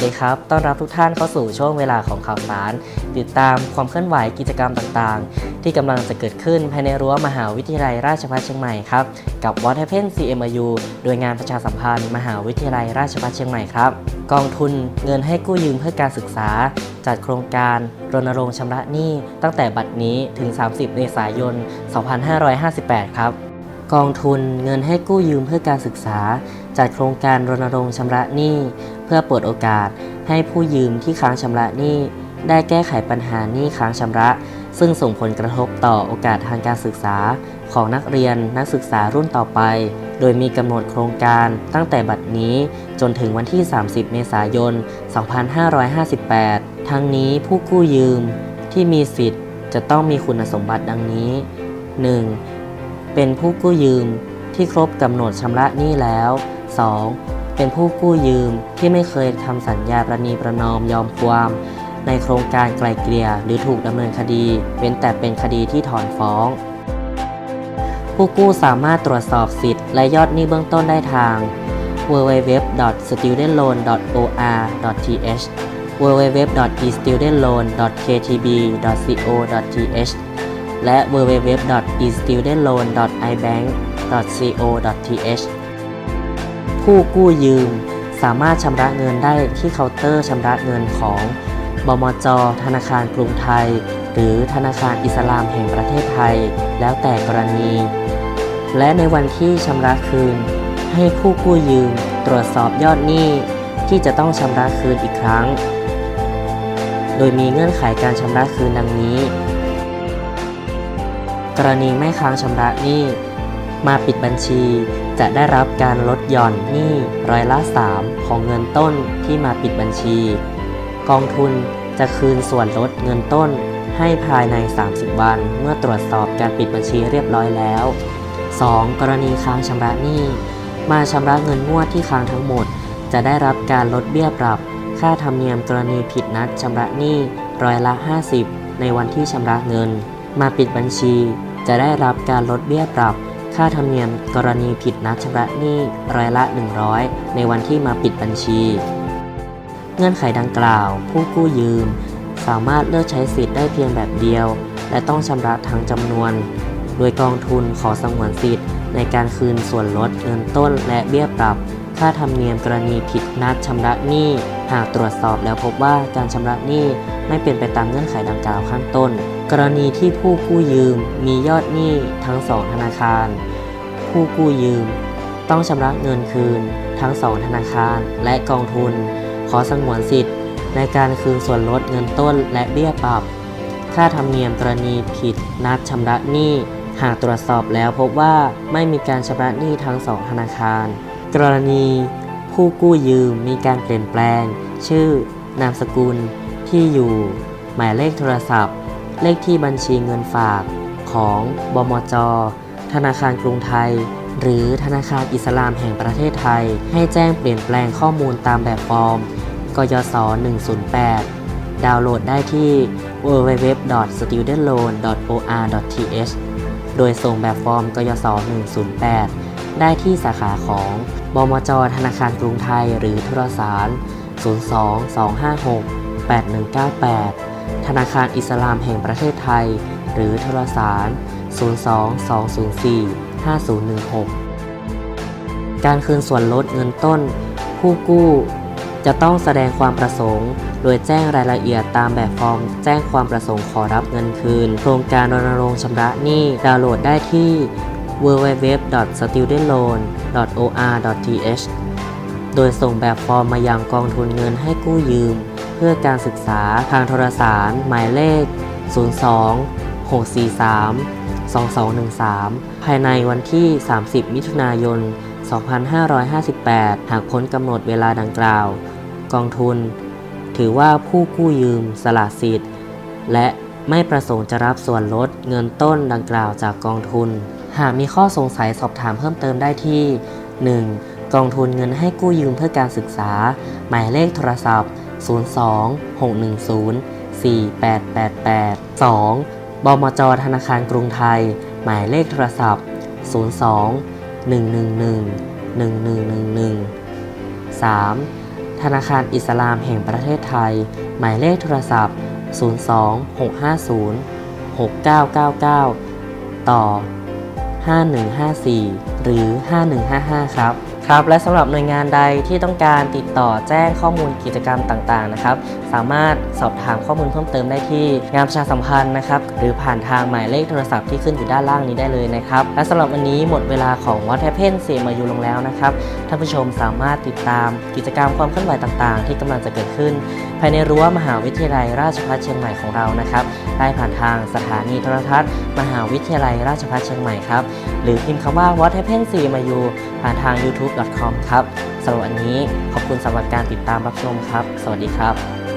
วัสดีครับ ต้อนรับทุกท่านเข้าสู่ช่วงเวลาของข่าวสาร ติดตามความเคลื่อนไหวกิจกรรมต่างๆ ที่กำลังจะเกิดขึ้นภายในรั้วมหาวิทยาลัยราชภัฏเชียงใหม่ครับ กับ What Happen CMU โดยงานประชาสัมพันธ์ มหาวิทยาลัยราชภัฏเชียงใหม่ครับ กองทุนเงินให้กู้ยืมเพื่อการศึกษา จัดโครงการรณรงค์ชำระหนี้ตั้งแต่บัดนี้ถึง 30 เมษายน 2558 ครับ กองทุนเงินให้กู้ยืมเพื่อการศึกษา จัดโครงการรณรงค์ชำระหนี้ เพื่อเปิดโอกาสให้ผู้ยืมที่ค้างชำระหนี้ ได้แก้ไขปัญหาหนี้ค้างชำระ ซึ่งส่งผลกระทบต่อโอกาสทางการศึกษา ของนักเรียนนักศึกษารุ่นต่อไป โดยมีกำหนดโครงการตั้งแต่บัดนี้จนถึงวันที่ 30 เมษายน 2558 ทั้งนี้ผู้กู้ยืมที่มีสิทธิ์จะต้องมีคุณสมบัติดังนี้ 1. เป็นผู้กู้ยืมที่ครบกำหนดชำระหนี้แล้ว 2. เป็นผู้กู้ยืมที่ไม่เคยทำสัญญาประนีประนอมยอมความ ในโครงการไกลเกลี่ยหรือถูกดำเนินคดี เว้นแต่เป็นคดีที่ถอนฟ้อง ผู้กู้สามารถตรวจสอบสิทธิ์และยอดหนี้เบื้องต้นได้ทาง www.studentloan.or.th www.estudentloan.ktb.co.th และ www.estudentloan.ibank.co.th ผู้กู้ยืมสามารถชำระเงินได้ที่เคาน์เตอร์ชำระเงินของบมจ ธนาคารกรุงไทย หรือธนาคารอิสลามแห่งประเทศไทย แล้วแต่กรณี และในวันที่ชำระคืน ให้ผู้กู้ยืมตรวจสอบยอดหนี้ที่จะต้องชำระคืนอีกครั้ง โดยมีเงื่อนไขการชำระคืนดังนี้ กรณีไม่ค้างชำระหนี้ มาปิดบัญชี จะได้รับการลดหย่อนหนี้ร้อยละ 3 ของเงินต้นที่มาปิดบัญชี กองทุนจะคืนส่วนลดเงินต้นให้ภายใน 30 วัน เมื่อตรวจสอบการปิดบัญชีเรียบร้อยแล้ว 2. กรณีค้างชำระหนี้ มาชำระเงินงวดที่ค้างทั้งหมด จะได้รับการลดเบี้ยปรับ ค่าธรรมเนียมกรณีผิดนัดชำระหนี้ร้อยละ 50 ในวันที่ชำระเงิน มาปิดบัญชี จะได้รับการลดเบี้ยปรับ ค่าธรรมเนียมกรณีผิดนัดชำระหนี้ร้อยละ 100 ในวันที่มาปิดบัญชี เงื่อนไขดังกล่าว ผู้กู้ยืม สามารถเลือกใช้สิทธิ์ได้เพียงแบบเดียว และต้องชำระทั้งจำนวน โดยกองทุนขอสงวนสิทธิ์ในการคืนส่วนลดเงินต้นและเบี้ยปรับ ค่าธรรมเนียมกรณีผิดนัดชำระหนี้ หากตรวจสอบแล้วพบว่าการชำระหนี้ไม่เป็นไปตามเงื่อนไขดังกล่าวข้างต้น กรณีที่ผู้กู้ยืมมียอดหนี้ทั้งสองธนาคาร ผู้กู้ยืม ต้องชำระเงินคืนทั้งสองธนาคารและกองทุน ขอสงวนสิทธิ์ ในการคืนส่วนลดเงินต้นและเบี้ยปรับ ค่าธรรมเนียมกรณีผิดนัดชำระหนี้ หากตรวจสอบแล้วพบว่าไม่มีการชำระหนี้ทั้งสองธนาคาร กรณี ผู้กู้ยืมมีการเปลี่ยนแปลง ชื่อ นามสกุล ที่อยู่ หมายเลขโทรศัพท์ เลขที่บัญชีเงินฝากของบมจ ธนาคารกรุงไทย หรือธนาคารอิสลามแห่งประเทศไทย ให้แจ้งเปลี่ยนแปลงข้อมูลตามแบบฟอร์ม กยศ 108 ดาวน์โหลดได้ที่ www.studentloan.or.th โดยส่งแบบฟอร์มกยศ 108 ได้ที่สาขาของบมจ ธนาคารกรุงไทย หรือโทรสาร 02-256-8198 ธนาคารอิสลามแห่งประเทศไทย หรือโทรสาร 02-204-5016 การคืนส่วนลดเงินต้น ผู้กู้ จะต้องแสดงความประสงค์ โดยแจ้งรายละเอียดตามแบบฟอร์ม แจ้งความประสงค์ขอรับเงินคืน โครงการรณรงค์ชำระหนี้ดาวน์โหลดได้ที่ www.studentloan.or.th โดยส่งแบบฟอร์มมายังกองทุนเงินให้กู้ยืม พื่อการศึกษาทางโทรสารหมายเลข 02 643 2213 ภายในวันที่ 30 มิถุนายน 2558 หากพ้นกำหนดเวลาดังกล่าว กองทุน ถือว่าผู้กู้ยืมสละสิทธิ์ และไม่ประสงค์จะรับส่วนลดเงินต้นดังกล่าวจากกองทุน หากมีข้อสงสัยสอบถามเพิ่มเติมได้ที่ 1. กองทุนเงินให้กู้ยืมเพื่อการศึกษา หมายเลขโทรศัพท์ 02 610 4888 2. บมจธนาคารกรุงไทย หมายเลขโทรศัพท์ 02 111 1111 3. ธนาคารอิสลามแห่งประเทศไทย หมายเลขโทรศัพท์ 02 650 6999 ต่อ 5154 หรือ 5155 ครับ ครับและสำหรับหน่วยงานใดที่ต้องการติดต่อแจ้งข้อมูลกิจกรรมต่างๆนะครับสามารถสอบถามข้อมูลเพิ่มเติมได้ที่งานประชาสัมพันธ์นะครับ หรือผ่านทางหมายเลขโทรศัพท์ที่ขึ้นอยู่ด้านล่างนี้ได้เลยนะครับ และสำหรับวันนี้หมดเวลาของวัดแทเพนเสียมายูลงแล้วนะครับ ท่านผู้ชมสามารถติดตามกิจกรรมความเคลื่อนไหวต่างๆ ที่กำลังจะเกิดขึ้น ภายในรั้วมหาวิทยาลัยราชภัฏเชียงใหม่ของเรานะครับ ได้ผ่านทางสถานีโทรทัศน์ มหาวิทยาลัยราชภัฏเชียงใหม่ครับ หรือพิมพ์คำว่า What Happened 4มายูผ่านทาง youtube.com ครับสำหรับวันนี้ขอบคุณสำหรับการติดตามรับชมครับ สวัสดีครับ